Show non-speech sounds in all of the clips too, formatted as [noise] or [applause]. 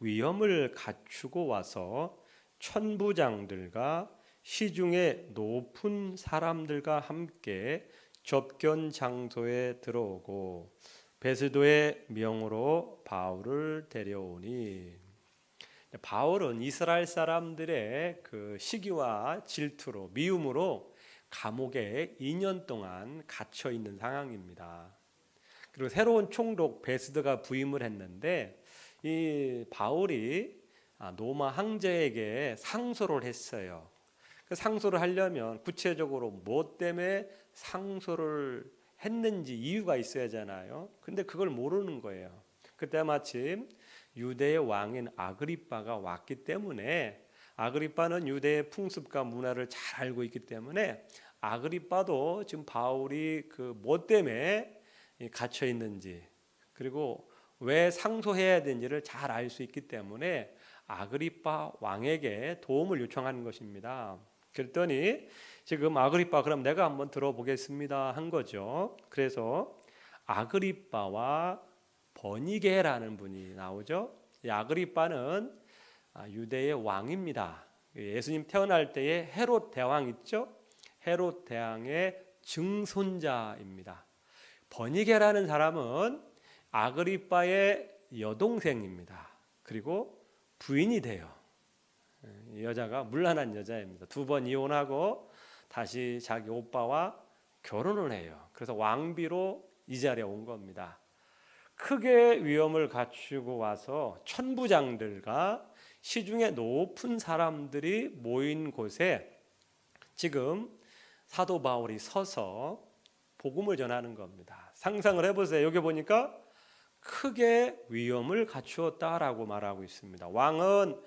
위엄을 갖추고 와서 천부장들과 시중에 높은 사람들과 함께 접견 장소에 들어오고 베스도의 명으로 바울을 데려오니 바울은 이스라엘 사람들의 그 시기와 질투로 미움으로 감옥에 2년 동안 갇혀 있는 상황입니다. 그리고 새로운 총독 베스드가 부임을 했는데 이 바울이 아, 로마 황제에게 상소를 했어요. 그 상소를 하려면 구체적으로 뭐 때문에 상소를 했는지 이유가 있어야 하잖아요. 근데 그걸 모르는 거예요. 그때 마침 유대의 왕인 아그리빠가 왔기 때문에 아그리빠는 유대의 풍습과 문화를 잘 알고 있기 때문에 아그리빠도 지금 바울이 그 뭐 때문에 갇혀 있는지 그리고 왜 상소해야 되는지를 잘 알 수 있기 때문에 아그리빠 왕에게 도움을 요청하는 것입니다. 그랬더니 지금 아그리빠 그럼 내가 한번 들어보겠습니다 한 거죠. 그래서 아그리빠와 버니게라는 분이 나오죠. 이 아그리빠는 아, 유대의 왕입니다. 예수님 태어날 때에 헤롯 대왕 있죠? 헤롯 대왕의 증손자입니다. 버니게라는 사람은 아그리빠의 여동생입니다. 그리고 부인이 돼요. 이 여자가 물란한 여자입니다. 두 번 이혼하고 다시 자기 오빠와 결혼을 해요. 그래서 왕비로 이 자리에 온 겁니다. 크게 위엄을 갖추고 와서 천부장들과 시중에 높은 사람들이 모인 곳에 지금 사도 바울이 서서 복음을 전하는 겁니다. 상상을 해보세요. 여기 보니까 크게 위엄을 갖추었다라고 말하고 있습니다. 왕은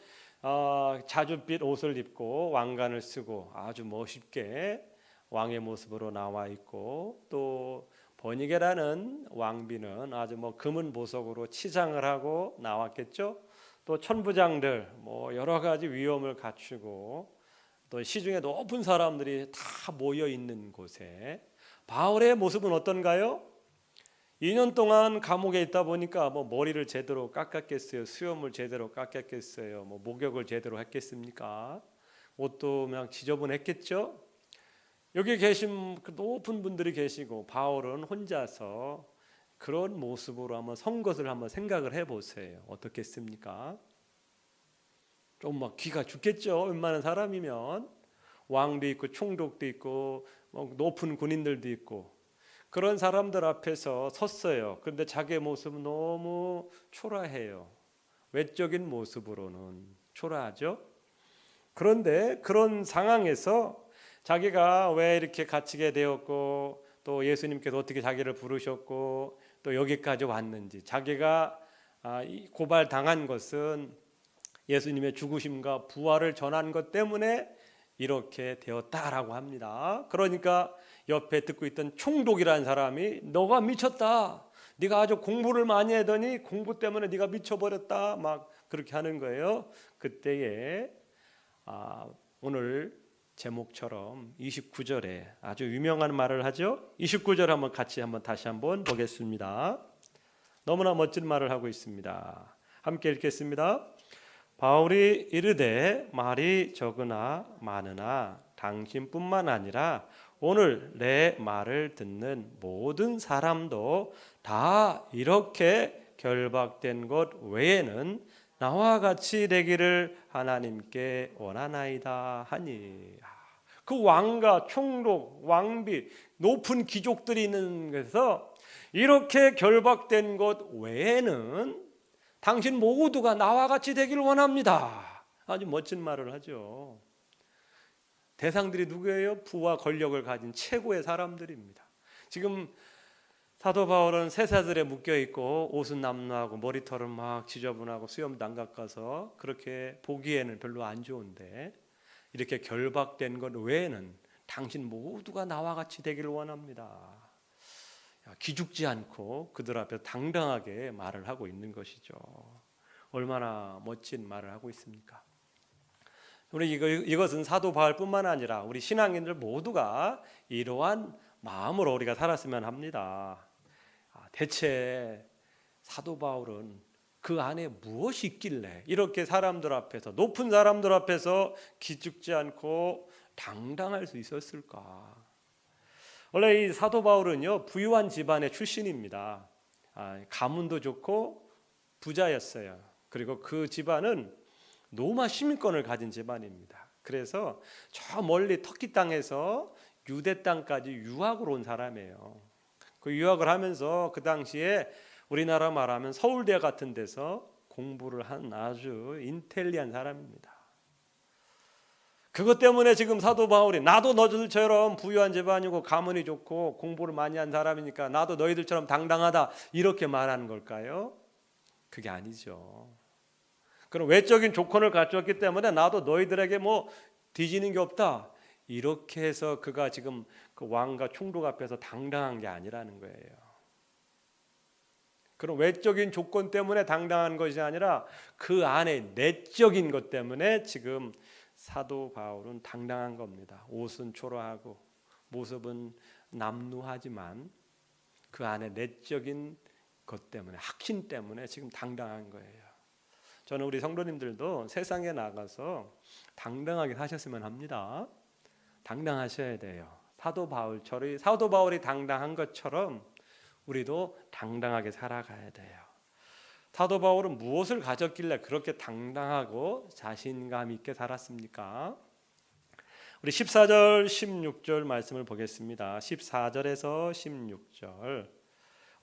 어, 자줏빛 옷을 입고 왕관을 쓰고 아주 멋있게 왕의 모습으로 나와 있고 또 버니게라는 왕비는 아주 뭐 금은 보석으로 치장을 하고 나왔겠죠. 또 천부장들 뭐 여러 가지 위엄을 갖추고 또 시중에 높은 사람들이 다 모여 있는 곳에 바울의 모습은 어떤가요? 2년 동안 감옥에 있다 보니까 뭐 머리를 제대로 깎았겠어요. 수염을 제대로 깎았겠어요. 뭐 목욕을 제대로 했겠습니까? 옷도 그냥 지저분했겠죠. 여기 계신 그 높은 분들이 계시고 바울은 혼자서 그런 모습으로 한번 선 것을 한번 생각을 해 보세요. 어떻겠습니까? 좀 막 귀가 죽겠죠. 웬만한 사람이면 왕도 있고 총독도 있고 뭐 높은 군인들도 있고 그런 사람들 앞에서 섰어요. 그런데 자기의 모습은 너무 초라해요. 외적인 모습으로는 초라하죠. 그런데 그런 상황에서 자기가 왜 이렇게 갇히게 되었고 또 예수님께서 어떻게 자기를 부르셨고 또 여기까지 왔는지 자기가 아, 고발 당한 것은 예수님의 죽으심과 부활을 전한 것 때문에 이렇게 되었다라고 합니다. 그러니까 옆에 듣고 있던 총독이라는 사람이 너가 미쳤다. 네가 아주 공부를 많이 하더니 공부 때문에 네가 미쳐버렸다. 막 그렇게 하는 거예요. 그때에 아, 오늘 제목처럼 29절에 아주 유명한 말을 하죠. 29절 한번 같이 한번 다시 한번 보겠습니다. 너무나 멋진 말을 하고 있습니다. 함께 읽겠습니다. 바울이 이르되 말이 적으나 많으나 당신뿐만 아니라 오늘 내 말을 듣는 모든 사람도 다 이렇게 결박된 것 외에는 나와 같이 되기를 하나님께 원하나이다 하니 그 왕과 총독, 왕비, 높은 귀족들이 있는 곳에서 이렇게 결박된 것 외에는 당신 모두가 나와 같이 되기를 원합니다. 아주 멋진 말을 하죠. 대상들이 누구예요? 부와 권력을 가진 최고의 사람들입니다. 지금 사도 바울은 쇠사슬에 묶여 있고 옷은 남루하고 머리털은 막 지저분하고 안 깎아서 그렇게 보기에는 별로 안 좋은데 이렇게 결박된 것 외에는 당신 모두가 나와 같이 되기를 원합니다. 기죽지 않고 그들 앞에 당당하게 말을 하고 있는 것이죠. 얼마나 멋진 말을 하고 있습니까? 우리 이것은 사도 바울뿐만 아니라 우리 신앙인들 모두가 이러한 마음으로 우리가 살았으면 합니다. 아, 대체 사도 바울은 그 안에 무엇이 있길래 이렇게 사람들 앞에서 높은 사람들 앞에서 기죽지 않고 당당할 수 있었을까? 원래 이 사도 바울은요 부유한 집안의 출신입니다. 아, 가문도 좋고 부자였어요. 그리고 그 집안은 로마 시민권을 가진 집안입니다. 그래서 저 멀리 터키 땅에서 유대 땅까지 유학을 온 사람이에요. 그 유학을 하면서 그 당시에 우리나라 말하면 서울대 같은 데서 공부를 한 아주 인텔리한 사람입니다. 그것 때문에 지금 사도 바울이 나도 너희들처럼 부유한 집안이고 가문이 좋고 공부를 많이 한 사람이니까 나도 너희들처럼 당당하다 이렇게 말하는 걸까요? 그게 아니죠. 그럼 외적인 조건을 갖췄기 때문에 나도 너희들에게 뭐 뒤지는 게 없다. 이렇게 해서 그가 지금 그 왕과 총독 앞에서 당당한 게 아니라는 거예요. 그런 외적인 조건 때문에 당당한 것이 아니라 그 안에 내적인 것 때문에 지금 사도 바울은 당당한 겁니다. 옷은 초라하고 모습은 남루하지만 그 안에 내적인 것 때문에 확신 때문에 지금 당당한 거예요. 저는 우리 성도님들도 세상에 나가서 당당하게 사셨으면 합니다. 당당하셔야 돼요. 사도 바울처럼 사도 바울이 당당한 것처럼 우리도 당당하게 살아가야 돼요. 사도 바울은 무엇을 가졌길래 그렇게 당당하고 자신감 있게 살았습니까? 우리 14절 16절 말씀을 보겠습니다. 14절에서 16절.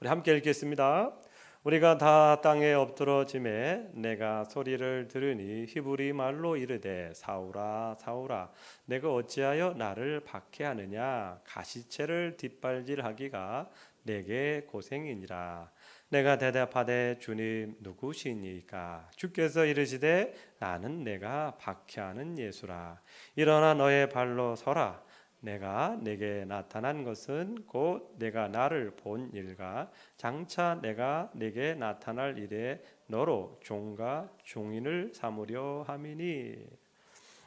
우리 함께 읽겠습니다. 우리가 다 땅에 엎드러짐에 내가 소리를 들으니 히브리 말로 이르되 사울아 사울아 내가 어찌하여 나를 박해하느냐? 가시체를 뒷발질하기가 내게 고생이니라. 내가 대답하되 주님 누구시니까? 주께서 이르시되 나는 내가 박해하는 예수라. 일어나 너의 발로 서라 내가 내게 나타난 것은 곧 내가 나를 본 일과 장차 내가 내게 나타날 일에 너로 종과 종인을 삼으려 함이니.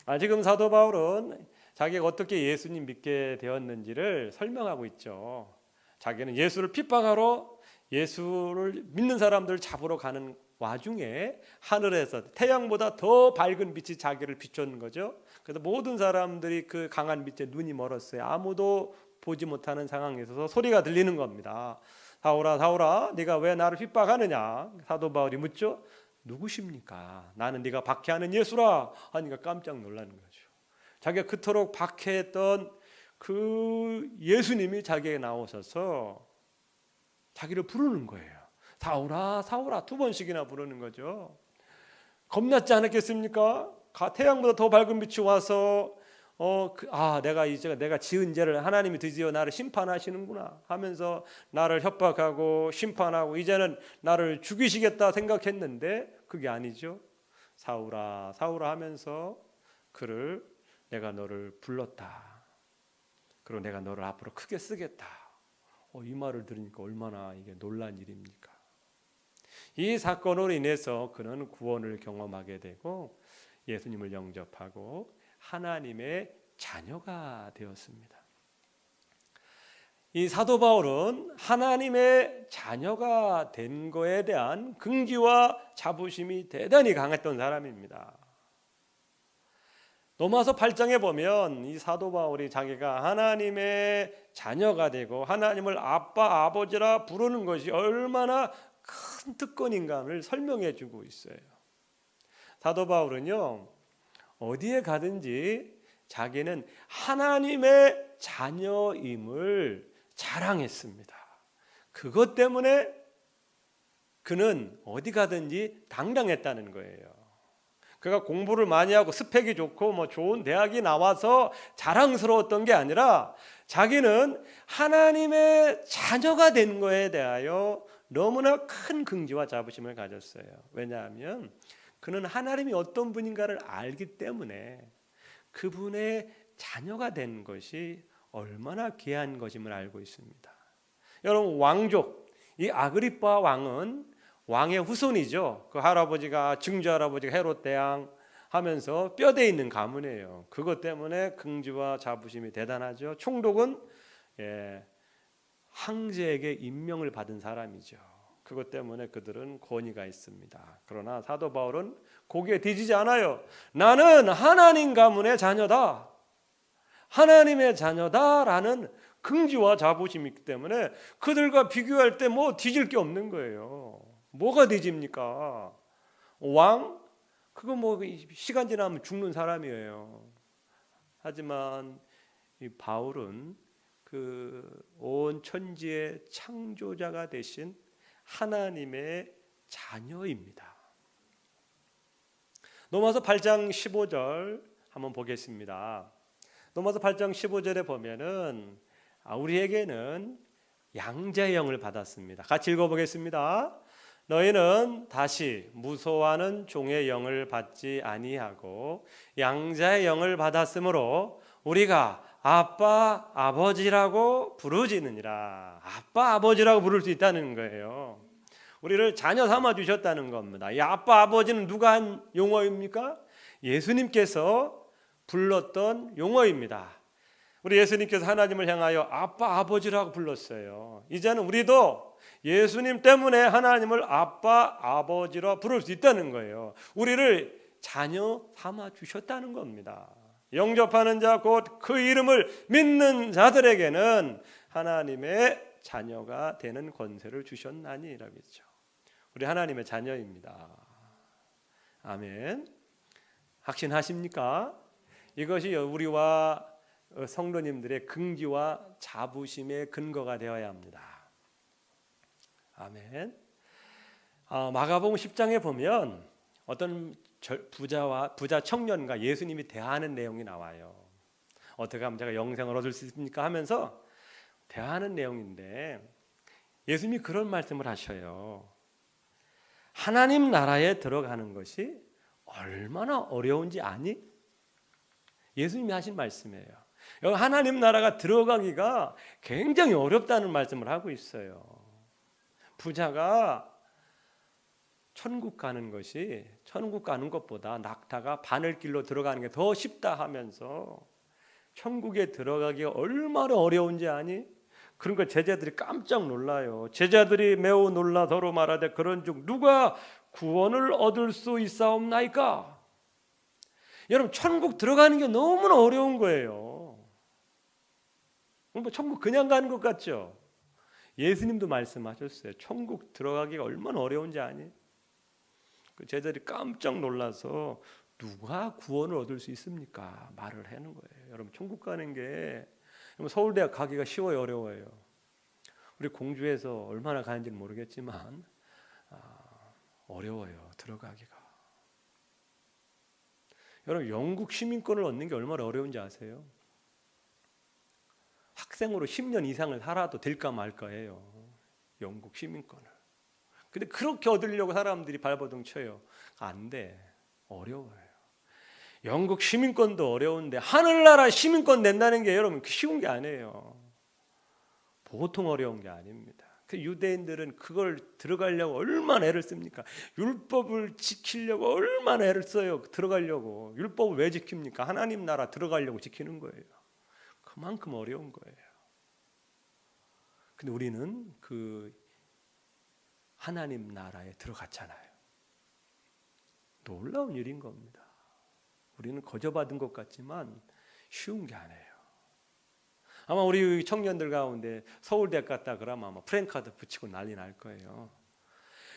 아 지금 사도 바울은 자기가 어떻게 예수님 믿게 되었는지를 설명하고 있죠. 자기는 예수를 핍박하러 예수를 믿는 사람들 잡으러 가는 와중에 하늘에서 태양보다 더 밝은 빛이 자기를 비추는 거죠. 그래서 모든 사람들이 그 강한 빛에 눈이 멀었어요. 아무도 보지 못하는 상황에 있어서 소리가 들리는 겁니다. 사울아 사울아 네가 왜 나를 핍박하느냐 사도 바울이 묻죠. 누구십니까? 나는 네가 박해하는 예수라 하니까 깜짝 놀라는 거죠. 자기가 그토록 박해했던 그 예수님이 자기에게 나오셔서 자기를 부르는 거예요. 사울아 사울아 두 번씩이나 부르는 거죠. 겁났지 않았겠습니까? 태양보다 더 밝은 빛이 와서 어, 그, 아, 내가 이제 내가 지은 죄를 하나님이 드디어 나를 심판하시는구나 하면서 나를 협박하고 심판하고 이제는 나를 죽이시겠다 생각했는데 그게 아니죠. 사울아, 사울아 하면서 그를 내가 너를 불렀다. 그리고 내가 너를 앞으로 크게 쓰겠다. 어, 이 말을 들으니까 얼마나 이게 놀란 일입니까? 이 사건으로 인해서 그는 구원을 경험하게 되고 예수님을 영접하고 하나님의 자녀가 되었습니다. 이 사도 바울은 하나님의 자녀가 된 거에 대한 긍지와 자부심이 대단히 강했던 사람입니다. 로마서 8장에 보면 이 사도 바울이 자기가 하나님의 자녀가 되고 하나님을 아빠 아버지라 부르는 것이 얼마나 큰 특권인가를 설명해 주고 있어요. 사도 바울은요. 어디에 가든지 자기는 하나님의 자녀임을 자랑했습니다. 그것 때문에 그는 어디 가든지 당당했다는 거예요. 그가 공부를 많이 하고 스펙이 좋고 뭐 좋은 대학이 나와서 자랑스러웠던 게 아니라 자기는 하나님의 자녀가 된 거에 대하여 너무나 큰 긍지와 자부심을 가졌어요. 왜냐하면 그는 하나님이 어떤 분인가를 알기 때문에 그분의 자녀가 된 것이 얼마나 귀한 것임을 알고 있습니다. 여러분 왕족 이 아그리파 왕은 왕의 후손이죠. 그 할아버지가 증조 할아버지가 헤롯 대왕 하면서 뼈대 있는 가문이에요. 그것 때문에 긍지와 자부심이 대단하죠. 총독은 예, 황제에게 임명을 받은 사람이죠. 그것 때문에 그들은 권위가 있습니다. 그러나 사도 바울은 고개 뒤지지 않아요. 나는 하나님 가문의 자녀다. 하나님의 자녀다라는 긍지와 자부심이 있기 때문에 그들과 비교할 때 뭐 뒤질 게 없는 거예요. 뭐가 뒤집니까? 왕? 그거 뭐 시간 지나면 죽는 사람이에요. 하지만 이 바울은 그 온 천지의 창조자가 되신 하나님의 자녀입니다. 로마서 8장 15절 한번 보겠습니다. 로마서 8장 15절에 보면은 아, 우리에게는 양자의 영을 받았습니다. 같이 읽어보겠습니다. 너희는 다시 무소하는 종의 영을 받지 아니하고 양자의 영을 받았으므로 우리가 아빠 아버지라고 부르지느니라. 아빠 아버지라고 부를 수 있다는 거예요. 우리를 자녀 삼아 주셨다는 겁니다. 이 아빠 아버지는 누가 한 용어입니까? 예수님께서 불렀던 용어입니다. 우리 예수님께서 하나님을 향하여 아빠 아버지라고 불렀어요. 이제는 우리도 예수님 때문에 하나님을 아빠 아버지라 부를 수 있다는 거예요. 우리를 자녀 삼아 주셨다는 겁니다. 영접하는 자 곧 그 이름을 믿는 자들에게는 하나님의 자녀가 되는 권세를 주셨나니라고 했죠. 우리 하나님의 자녀입니다. 아멘. 확신하십니까? 이것이 우리와 성도님들의 긍지와 자부심의 근거가 되어야 합니다. 아멘. 아, 마가복음 10장에 보면 어떤 부자와 부자 청년과 예수님이 대화하는 내용이 나와요. 어떻게 하면 제가 영생을 얻을 수 있습니까? 하면서 대화하는 내용인데 예수님이 그런 말씀을 하셔요. 하나님 나라에 들어가는 것이 얼마나 어려운지 아니? 예수님이 하신 말씀이에요. 하나님 나라가 들어가기가 굉장히 어렵다는 말씀을 하고 있어요. 부자가 천국 가는 것이 천국 가는 것보다 낙타가 바늘길로 들어가는 게 더 쉽다 하면서 천국에 들어가기가 얼마나 어려운지 아니? 그러니까 제자들이 깜짝 놀라요. 제자들이 매우 놀라 서로 말하되 그런 중 누가 구원을 얻을 수 있사옵나이까? 여러분 천국 들어가는 게 너무나 어려운 거예요. 뭐 천국 그냥 가는 것 같죠? 예수님도 말씀하셨어요. 천국 들어가기가 얼마나 어려운지 아니? 그 제자들이 깜짝 놀라서 누가 구원을 얻을 수 있습니까? 말을 하는 거예요. 여러분 천국 가는 게 서울대학 가기가 쉬워요, 어려워요. 우리 공주에서 얼마나 가는지는 모르겠지만 아, 어려워요 들어가기가. 여러분 영국 시민권을 얻는 게 얼마나 어려운지 아세요? 학생으로 10년 이상을 살아도 될까 말까예요. 영국 시민권을. 근데 그렇게 얻으려고 사람들이 발버둥 쳐요. 안 돼. 어려워요. 영국 시민권도 어려운데 하늘나라 시민권 낸다는 게 여러분 쉬운 게 아니에요. 보통 어려운 게 아닙니다. 그 유대인들은 그걸 들어가려고 얼마나 애를 씁니까? 율법을 지키려고 얼마나 애를 써요. 들어가려고. 율법을 왜 지킵니까? 하나님 나라 들어가려고 지키는 거예요. 그만큼 어려운 거예요. 근데 우리는 그 하나님 나라에 들어갔잖아요. 놀라운 일인 겁니다. 우리는 거저받은 것 같지만 쉬운 게 아니에요. 아마 우리 청년들 가운데 서울대 갔다 그러면 아마 프랭카드 붙이고 난리 날 거예요.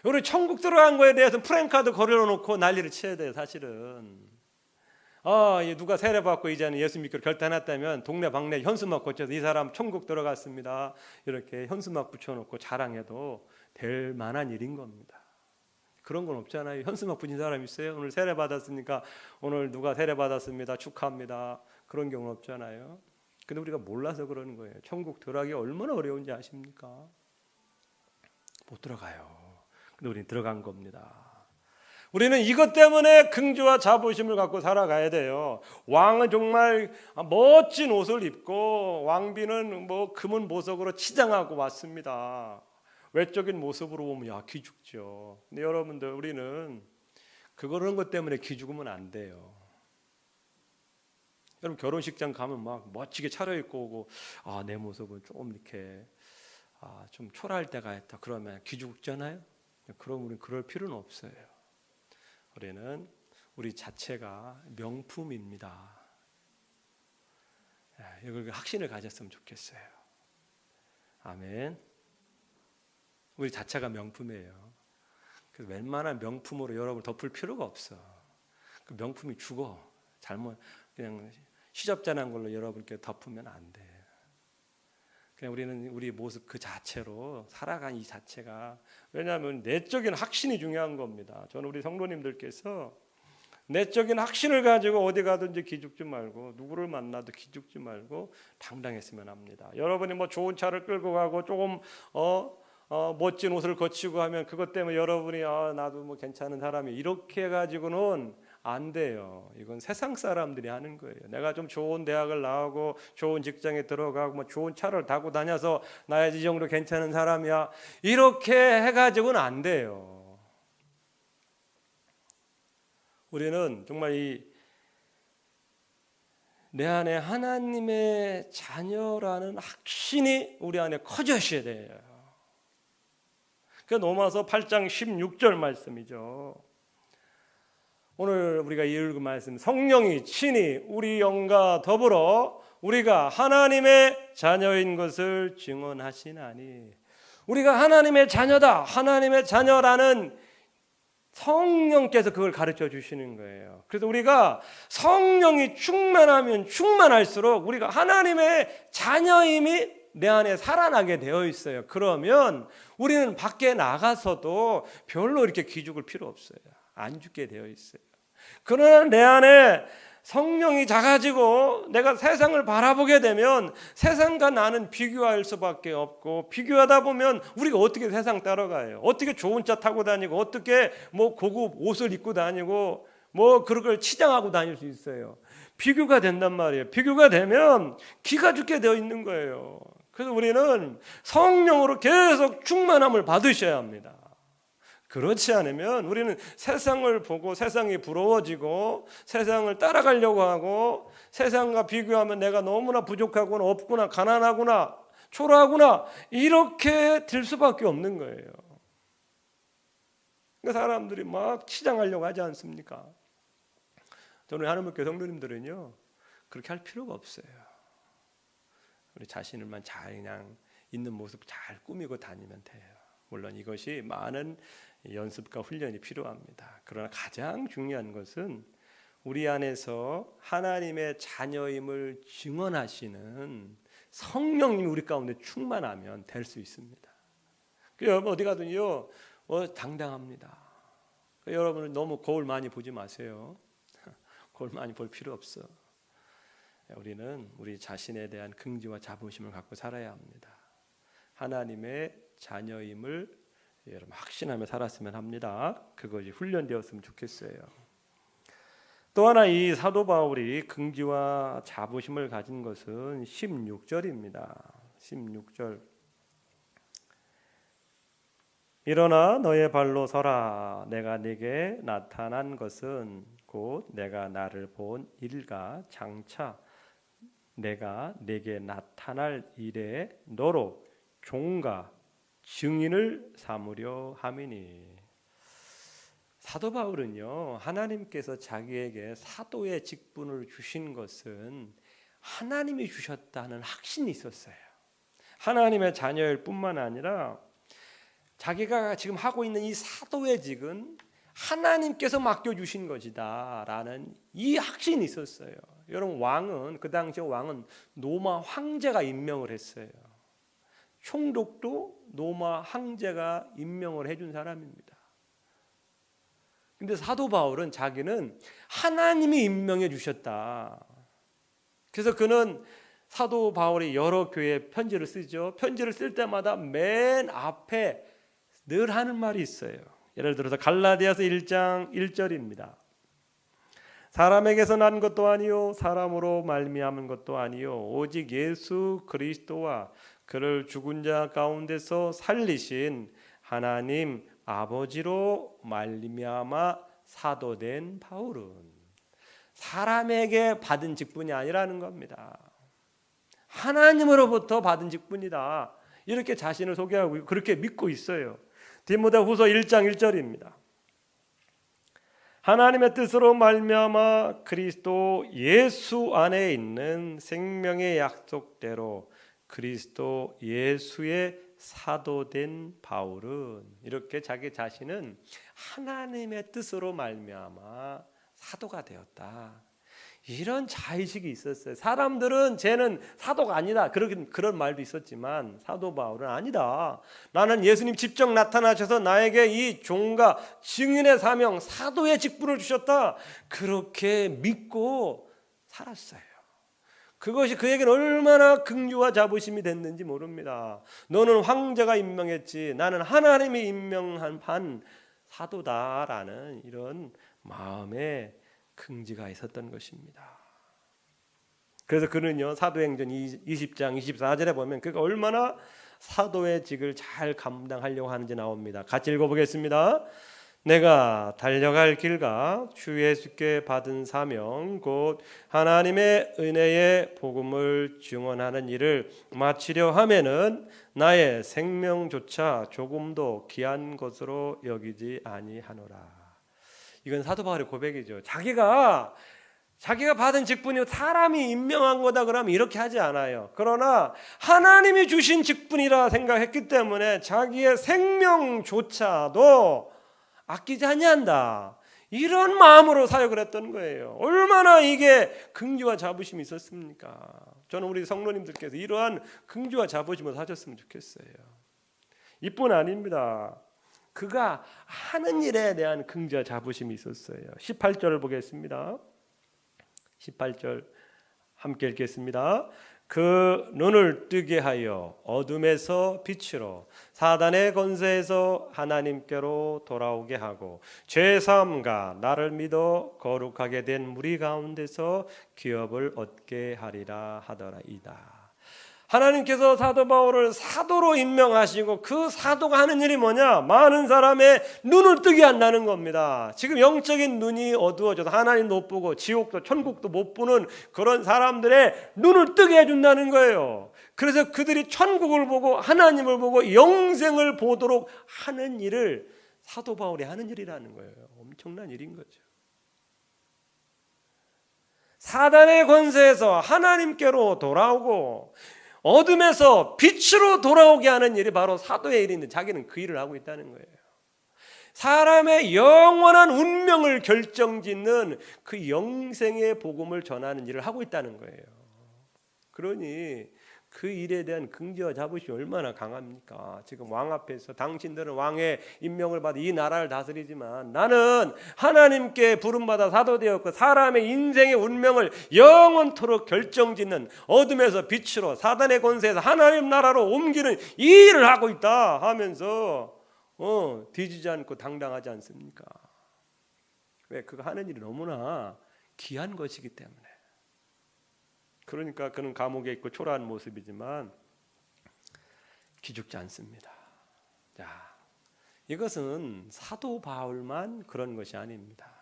우리 천국 들어간 거에 대해서 프랭카드 걸어놓고 난리를 쳐야 돼요, 사실은. 아, 누가 세례 받고 이제는 예수 믿기로 결단했다면 동네 방네 현수막 고쳐서 이 사람 천국 들어갔습니다. 이렇게 현수막 붙여놓고 자랑해도 될 만한 일인 겁니다. 그런 건 없잖아요. 현수막 붙인 사람 있어요? 오늘 세례 받았으니까 오늘 누가 세례 받았습니다. 축하합니다. 그런 경우 없잖아요. 근데 우리가 몰라서 그러는 거예요. 천국 들어가기 얼마나 어려운지 아십니까? 못 들어가요. 근데 우리는 들어간 겁니다. 우리는 이것 때문에 긍지와 자부심을 갖고 살아가야 돼요. 왕은 정말 멋진 옷을 입고 왕비는 뭐 금은 보석으로 치장하고 왔습니다. 외적인 모습으로 보면 야 기죽죠. 근데 여러분들 우리는 그런 것 때문에 기죽으면 안 돼요. 여러분 결혼식장 가면 막 멋지게 차려입고 오고 아 내 모습은 좀 이렇게 아, 좀 초라할 때가 있다. 그러면 기죽잖아요. 그럼 우리 그럴 필요는 없어요. 우리는 우리 자체가 명품입니다. 예, 이걸 확신을 가졌으면 좋겠어요. 아멘. 우리 자체가 명품이에요. 그래서 웬만한 명품으로 여러분 덮을 필요가 없어. 그 명품이 죽어. 잘못 그냥 시접잖은 걸로 여러분께 덮으면 안 돼. 그냥 우리는 우리 모습 그 자체로 살아간 이 자체가 왜냐하면 내적인 확신이 중요한 겁니다. 저는 우리 성도님들께서 내적인 확신을 가지고 어디 가든지 기죽지 말고 누구를 만나도 기죽지 말고 당당했으면 합니다. 여러분이 뭐 좋은 차를 끌고 가고 조금 어, 어 멋진 옷을 거치고 하면 그것 때문에 여러분이 아 나도 뭐 괜찮은 사람이 이렇게 해 가지고는 안 돼요. 이건 세상 사람들이 하는 거예요. 내가 좀 좋은 대학을 나오고 좋은 직장에 들어가고 뭐 좋은 차를 타고 다녀서 나이 정도 괜찮은 사람이야. 이렇게 해 가지고는 안 돼요. 우리는 정말 이 내 안에 하나님의 자녀라는 확신이 우리 안에 커져야 돼요. 그 로마서 8장 16절 말씀이죠. 오늘 우리가 읽은 말씀 성령이 친히 우리 영과 더불어 우리가 하나님의 자녀인 것을 증언하시나니 우리가 하나님의 자녀다. 하나님의 자녀라는 성령께서 그걸 가르쳐 주시는 거예요. 그래서 우리가 성령이 충만하면 충만할수록 우리가 하나님의 자녀임이 내 안에 살아나게 되어 있어요. 그러면 우리는 밖에 나가서도 별로 이렇게 기죽을 필요 없어요. 안 죽게 되어 있어요. 그러나 내 안에 성령이 작아지고 내가 세상을 바라보게 되면 세상과 나는 비교할 수밖에 없고 비교하다 보면 우리가 어떻게 세상 따라가요? 어떻게 좋은 차 타고 다니고 어떻게 뭐 고급 옷을 입고 다니고 뭐 그런 걸 치장하고 다닐 수 있어요. 비교가 된단 말이에요. 비교가 되면 기가 죽게 되어 있는 거예요. 그래서 우리는 성령으로 계속 충만함을 받으셔야 합니다. 그렇지 않으면 우리는 세상을 보고 세상이 부러워지고 세상을 따라가려고 하고 세상과 비교하면 내가 너무나 부족하구나 없구나 가난하구나 초라하구나 이렇게 될 수밖에 없는 거예요. 그러니까 사람들이 막 치장하려고 하지 않습니까? 저는 하나님께 성도님들은요 그렇게 할 필요가 없어요. 우리 자신을만 잘 그냥 있는 모습 잘 꾸미고 다니면 돼요. 물론 이것이 많은 연습과 훈련이 필요합니다. 그러나 가장 중요한 것은 우리 안에서 하나님의 자녀임을 증언하시는 성령님이 우리 가운데 충만하면 될 수 있습니다. 그 여러분 어디 가든요 어, 당당합니다. 그 여러분은 너무 거울 많이 보지 마세요. [laughs] 거울 많이 볼 필요 없어. 우리는 우리 자신에 대한 긍지와 자부심을 갖고 살아야 합니다. 하나님의 자녀임을 여러분 확신하며 살았으면 합니다. 그것이 훈련되었으면 좋겠어요. 또 하나 이 사도 바울이 긍지와 자부심을 가진 것은 16절입니다. 16절 일어나 너의 발로 서라 내가 네게 나타난 것은 곧 내가 나를 본 일과 장차 내가 네게 나타날 일에 너로 종가 증인을 삼으려 함이니 사도 바울은요 하나님께서 자기에게 사도의 직분을 주신 것은 하나님이 주셨다는 확신이 있었어요. 하나님의 자녀일 뿐만 아니라 자기가 지금 하고 있는 이 사도의 직은 하나님께서 맡겨 주신 것이다라는 이 확신이 있었어요. 여러분 왕은 그 당시 왕은 로마 황제가 임명을 했어요. 총독도 로마 황제가 임명을 해준 사람입니다. 근데 사도 바울은 자기는 하나님이 임명해 주셨다. 그래서 그는 사도 바울이 여러 교회 편지를 쓰죠. 편지를 쓸 때마다 맨 앞에 늘 하는 말이 있어요. 예를 들어서 갈라디아서 1장 1절입니다. 사람에게서 난 것도 아니요 사람으로 말미암은 것도 아니요 오직 예수 그리스도와 그를 죽은 자 가운데서 살리신 하나님 아버지로 말미암아 사도된 바울은 사람에게 받은 직분이 아니라는 겁니다. 하나님으로부터 받은 직분이다. 이렇게 자신을 소개하고 그렇게 믿고 있어요. 디모데후서 1장 1절입니다. 하나님의 뜻으로 말미암아 그리스도 예수 안에 있는 생명의 약속대로 그리스도 예수의 사도된 바울은 이렇게 자기 자신은 하나님의 뜻으로 말미암아 사도가 되었다. 이런 자의식이 있었어요. 사람들은 쟤는 사도가 아니다. 그런 그런 말도 있었지만 사도 바울은 아니다. 나는 예수님 직접 나타나셔서 나에게 이 종과 증인의 사명, 사도의 직분을 주셨다. 그렇게 믿고 살았어요. 그것이 그에게는 얼마나 긍휼과 자부심이 됐는지 모릅니다. 너는 황제가 임명했지, 나는 하나님이 임명한 반 사도다라는 이런 마음에 긍지가 있었던 것입니다. 그래서 그는요 사도행전 20장 24절에 보면 그가 얼마나 사도의 직을 잘 감당하려고 하는지 나옵니다. 같이 읽어보겠습니다. 내가 달려갈 길과 주 예수께 받은 사명 곧 하나님의 은혜의 복음을 증언하는 일을 마치려 하면은 나의 생명조차 조금도 귀한 것으로 여기지 아니하노라. 이건 사도 바울의 고백이죠. 자기가 자기가 받은 직분이 사람이 임명한 거다 그러면 이렇게 하지 않아요. 그러나 하나님이 주신 직분이라 생각했기 때문에 자기의 생명조차도 아끼지 아니한다. 이런 마음으로 사역을 했던 거예요. 얼마나 이게 긍지와 자부심이 있었습니까? 저는 우리 성도님들께서 이러한 긍지와 자부심을 사셨으면 좋겠어요. 이뿐 아닙니다. 그가 하는 일에 대한 긍지와 자부심이 있었어요. 18절을 보겠습니다. 18절 함께 읽겠습니다. 그 눈을 뜨게 하여 어둠에서 빛으로 사단의 권세에서 하나님께로 돌아오게 하고 죄 사함과 나를 믿어 거룩하게 된 무리 가운데서 기업을 얻게 하리라 하더라이다. 하나님께서 사도 바울을 사도로 임명하시고 그 사도가 하는 일이 뭐냐? 많은 사람의 눈을 뜨게 한다는 겁니다. 지금 영적인 눈이 어두워져서 하나님 못 보고 지옥도 천국도 못 보는 그런 사람들의 눈을 뜨게 해준다는 거예요. 그래서 그들이 천국을 보고 하나님을 보고 영생을 보도록 하는 일을 사도 바울이 하는 일이라는 거예요. 엄청난 일인 거죠. 사단의 권세에서 하나님께로 돌아오고 어둠에서 빛으로 돌아오게 하는 일이 바로 사도의 일인데 자기는 그 일을 하고 있다는 거예요. 사람의 영원한 운명을 결정짓는 그 영생의 복음을 전하는 일을 하고 있다는 거예요. 그러니 그 일에 대한 긍지와 자부심이 얼마나 강합니까? 지금 왕 앞에서 당신들은 왕의 임명을 받아 이 나라를 다스리지만 나는 하나님께 부름받아 사도되었고 사람의 인생의 운명을 영원토록 결정짓는 어둠에서 빛으로 사단의 권세에서 하나님 나라로 옮기는 이 일을 하고 있다 하면서 어, 뒤지지 않고 당당하지 않습니까? 왜 그거 하는 일이 너무나 귀한 것이기 때문에. 그러니까 그는 감옥에 있고 초라한 모습이지만 기죽지 않습니다. 자, 이것은 사도 바울만 그런 것이 아닙니다.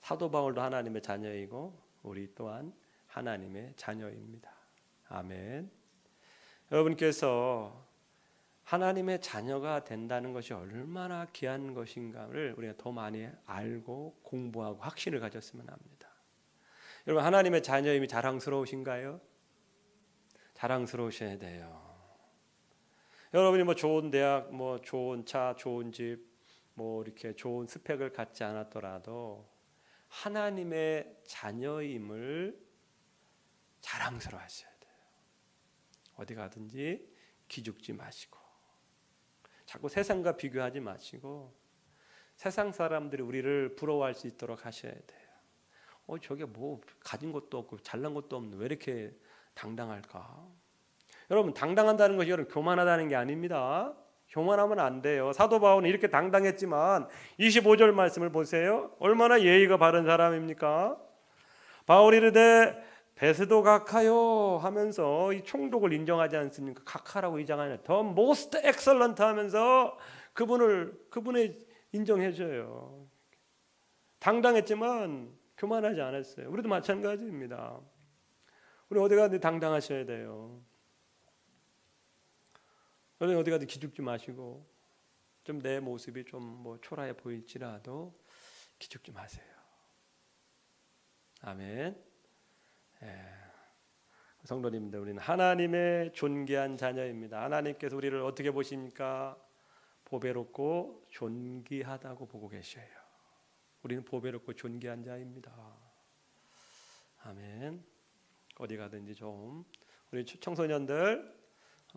사도 바울도 하나님의 자녀이고 우리 또한 하나님의 자녀입니다. 아멘. 여러분께서 하나님의 자녀가 된다는 것이 얼마나 귀한 것인가를 우리가 더 많이 알고 공부하고 확신을 가졌으면 합니다. 여러분 하나님의 자녀임이 자랑스러우신가요? 자랑스러우셔야 돼요. 여러분이 뭐 좋은 대학, 뭐 좋은 차, 좋은 집, 뭐 이렇게 좋은 스펙을 갖지 않았더라도 하나님의 자녀임을 자랑스러워 하셔야 돼요. 어디 가든지 기죽지 마시고 자꾸 세상과 비교하지 마시고 세상 사람들이 우리를 부러워할 수 있도록 하셔야 돼요. 어 저게 뭐 가진 것도 없고 잘난 것도 없는 왜 이렇게 당당할까? 여러분 당당한다는 것이 여러분 교만하다는 게 아닙니다. 교만하면 안 돼요. 사도 바울은 이렇게 당당했지만 25절 말씀을 보세요. 얼마나 예의가 바른 사람입니까? 바울이 이르되 베스도 각하요 하면서 이 총독을 인정하지 않습니까? 각하라고 이장하냐. 더 most excellent 하면서 그분을 그분의 인정해 줘요. 당당했지만 교만하지 않았어요. 우리도 마찬가지입니다. 우리 어디 가든 당당하셔야 돼요. 여러분 어디 가도 기죽지 마시고 좀 내 모습이 좀 뭐 초라해 보일지라도 기죽지 마세요. 아멘. 예. 성도님들 우리는 하나님의 존귀한 자녀입니다. 하나님께서 우리를 어떻게 보십니까? 보배롭고 존귀하다고 보고 계셔요. 우리는 보배롭고 존귀한 자입니다. 아멘. 어디 가든지 좀 우리 청소년들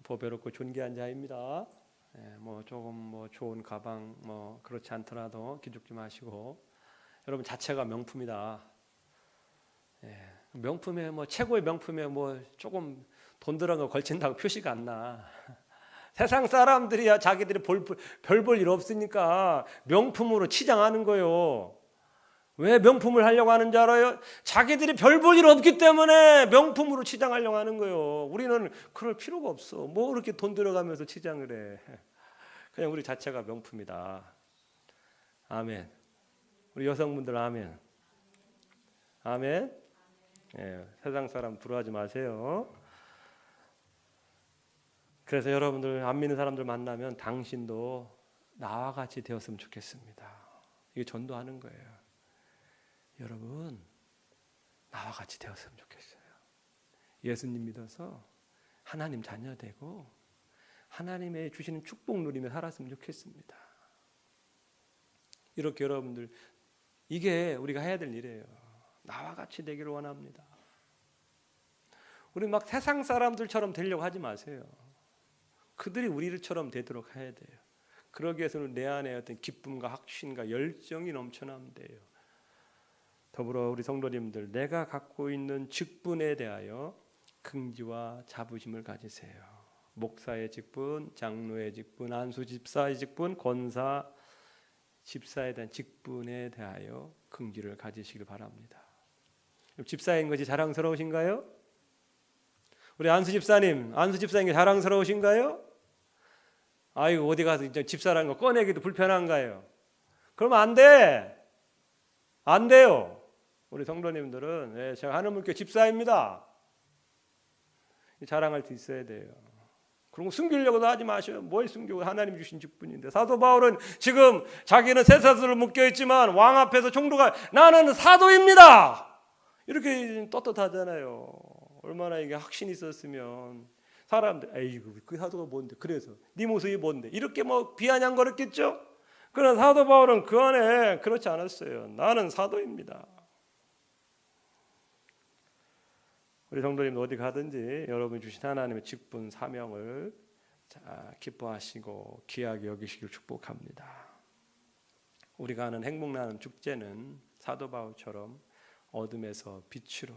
보배롭고 존귀한 자입니다. 예, 뭐 조금 뭐 좋은 가방 뭐 그렇지 않더라도 기죽지 마시고 여러분 자체가 명품이다. 예, 명품에 뭐 최고의 명품에 뭐 조금 돈 들어간 거 걸친다고 [laughs] 표시가 안 나. 세상 사람들이야 자기들이 별 볼 일 없으니까 명품으로 치장하는 거요. 왜 명품을 하려고 하는 줄 알아요? 자기들이 별 볼 일 없기 때문에 명품으로 치장하려고 하는 거예요. 우리는 그럴 필요가 없어. 뭐 그렇게 돈 들어가면서 치장을 해. 그냥 우리 자체가 명품이다. 아멘. 우리 여성분들 아멘. 아멘. 예, 세상 사람 부러워하지 마세요. 그래서 여러분들 안 믿는 사람들 만나면 당신도 나와 같이 되었으면 좋겠습니다. 이게 전도하는 거예요. 여러분 나와 같이 되었으면 좋겠어요. 예수님 믿어서 하나님 자녀 되고 하나님의 주시는 축복 누리며 살았으면 좋겠습니다. 이렇게 여러분들 이게 우리가 해야 될 일이에요. 나와 같이 되기를 원합니다. 우리 막 세상 사람들처럼 되려고 하지 마세요. 그들이 우리처럼 되도록 해야 돼요. 그러기 위해서는 내 안에 어떤 기쁨과 확신과 열정이 넘쳐나면 돼요. 더불어 우리 성도님들 내가 갖고 있는 직분에 대하여 긍지와 자부심을 가지세요. 목사의 직분, 장로의 직분, 안수 집사의 직분, 권사 집사에 대한 직분에 대하여 긍지를 가지시길 바랍니다. 집사인 것이 자랑스러우신가요? 우리 안수 집사님, 안수 집사인 게 자랑스러우신가요? 아이고 어디 가서 이제 집사라는 거 꺼내기도 불편한 가요? 그러면 안 돼. 안 돼요. 우리 성도님들은 예, 제가 하늘문교 집사입니다. 자랑할 수 있어야 돼요. 그런 거 숨기려고도 하지 마셔요. 뭘 숨기고 하나님 주신 직분인데 사도 바울은 지금 자기는 쇠사슬을 묶여 있지만 왕 앞에서 총독가 나는 사도입니다. 이렇게 떳떳하잖아요. 얼마나 이게 확신이 있었으면 사람들 에이그 그 사도가 뭔데 그래서 네 모습이 뭔데 이렇게 뭐 비아냥거렸겠죠. 그러나 사도 바울은 그 안에 그렇지 않았어요. 나는 사도입니다. 우리 성도님 어디 가든지 여러분 주신 하나님의 직분 사명을 기뻐하시고 귀하게 여기시길 축복합니다. 우리가 하는 행복나는 축제는 사도 바울처럼 어둠에서 빛으로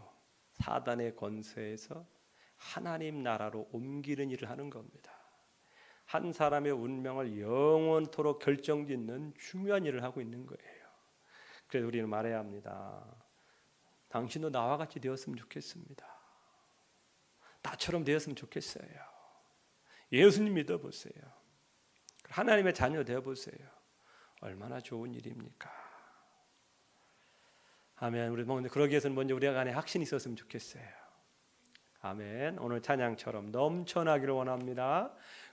사단의 권세에서 하나님 나라로 옮기는 일을 하는 겁니다. 한 사람의 운명을 영원토록 결정짓는 중요한 일을 하고 있는 거예요. 그래서 우리는 말해야 합니다. 당신도 나와 같이 되었으면 좋겠습니다. 나처럼 되었으면 좋겠어요. 예수님 믿어보세요. 하나님의 자녀 되어보세요. 얼마나 좋은 일입니까? 아멘. 우리 뭐 그러기 위해서는 먼저 우리 안에 확신이 있었으면 좋겠어요. 아멘. 오늘 찬양처럼 넘쳐나기를 원합니다.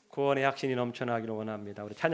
구원의 확신이 넘쳐나기를 원합니다. 우리 찬양